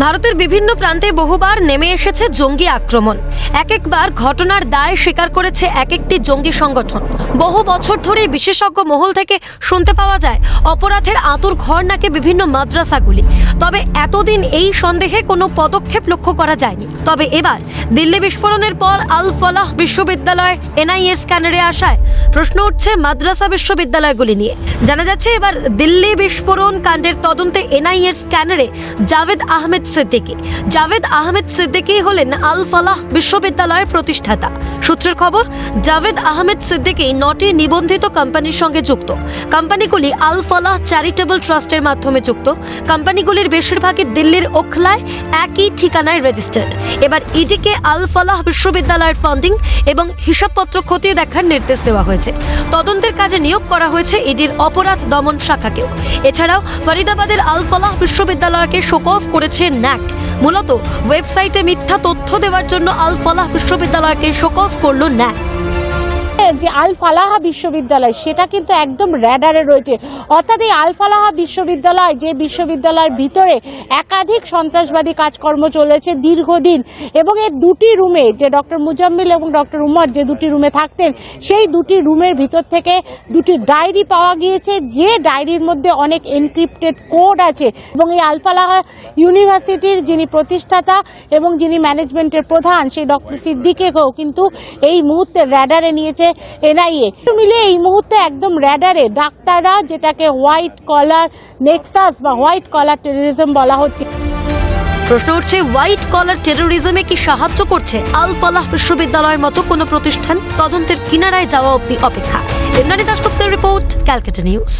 ভারতের বিভিন্ন প্রান্তে বহুবার নেমে এসেছে জঙ্গি আক্রমণ। এক একবার ঘটনার দায় স্বীকার করেছে এক একটি জঙ্গি সংগঠন। বহু বছর ধরে বিশেষজ্ঞ মহল থেকে শুনতে পাওয়া যায়, অপরাধের আতুর ঘর নাকে বিভিন্ন মাদ্রাসাগুলি। তবে এতদিন এই সন্দেহে কোনো পদক্ষেপ লক্ষ্য করা যায়নি। তবে এবার দিল্লি বিস্ফোরণের পর আল ফলাহ বিশ্ববিদ্যালয় এনআইএ স্ক্যানারে আসায় প্রশ্ন উঠছে মাদ্রাসা বিশ্ববিদ্যালয়গুলি নিয়ে। জানা যাচ্ছে এবার দিল্লি বিস্ফোরণ কাণ্ডের তদন্তে এনআইএর স্ক্যানারে জাভেদ আহমেদ সিদ্দিকী। জাভেদ আহমেদ সিদ্দিকী হলেন আল ফালাহ বিশ্ববিদ্যালয়ের প্রতিষ্ঠাতা। সূত্রের খবর, জাভেদ আহমেদ সিদ্দিকী নটি নিবন্ধিত কোম্পানির সঙ্গে যুক্ত। কোম্পানিগুলি আল ফালাহ চ্যারিটেবল ট্রাস্টের মাধ্যমে যুক্ত। কোম্পানিগুলির বেশিরভাগই দিল্লির ওখলায় একই ঠিকানায় রেজিস্টার্ড। এবার ইডিকে আল ফালাহ বিশ্ববিদ্যালয়ের ফান্ডিং এবং হিসাবপত্র খতিয়ে দেখার নির্দেশ দেওয়া হয়েছে। তদন্তের কাজে নিয়োগ করা হয়েছে ইডির অপরাধ দমন শাখাকেও। এছাড়াও ফরিদাবাদের আল ফালাহ বিশ্ববিদ্যালয়কে শোকজ করেছে ন্যাক। মূলত ওয়েবসাইটে মিথ্যা তথ্য দেওয়ার জন্য আল বিশ্ববিদ্যালয়কে শোকজ করল ন্যাক। যে আল ফালাহা বিশ্ববিদ্যালয়, সেটা কিন্তু একদম র্যাডারে রয়েছে। অর্থাৎ এই আল ফালাহা বিশ্ববিদ্যালয়, যে বিশ্ববিদ্যালয়ের ভিতরে একাধিক সন্ত্রাসবাদী কাজকর্ম চলেছে দীর্ঘদিন, এবং এই দুটি রুমে যে ডক্টর মুজাম্মিল এবং ডক্টর উমর যে দুটি রুমে থাকতেন, সেই দুটি রুমের ভিতর থেকে দুটি ডায়েরি পাওয়া গিয়েছে, যে ডায়েরির মধ্যে অনেক এনক্রিপ্টেড কোড আছে। এবং এই আলফালাহা ইউনিভার্সিটির যিনি প্রতিষ্ঠাতা এবং যিনি ম্যানেজমেন্টের প্রধান, সেই ডক্টর সিদ্দিকেও কিন্তু এই মুহূর্তে র্যাডারে নিয়েছে। এনআইএ। মিলে এই মুহূর্তে একদম র্যাডারে ডাক্তাররা যেটাকে হোয়াইট কলার নেক্সাস বা হোয়াইট কলার টেরোরিজম বলা হচ্ছে। প্রশ্ন উঠছে, হোয়াইট কলার টেরোরিজমে কি সাহায্য করছে? আল বিশ্ববিদ্যালয়ের মতো কোনো প্রতিষ্ঠান? তদন্তের কিনারায় যাওয়া অব্দি অপেক্ষা। ইন্দ্রাণী দাসগুপ্তের রিপোর্ট, ক্যালকাটা নিউজ।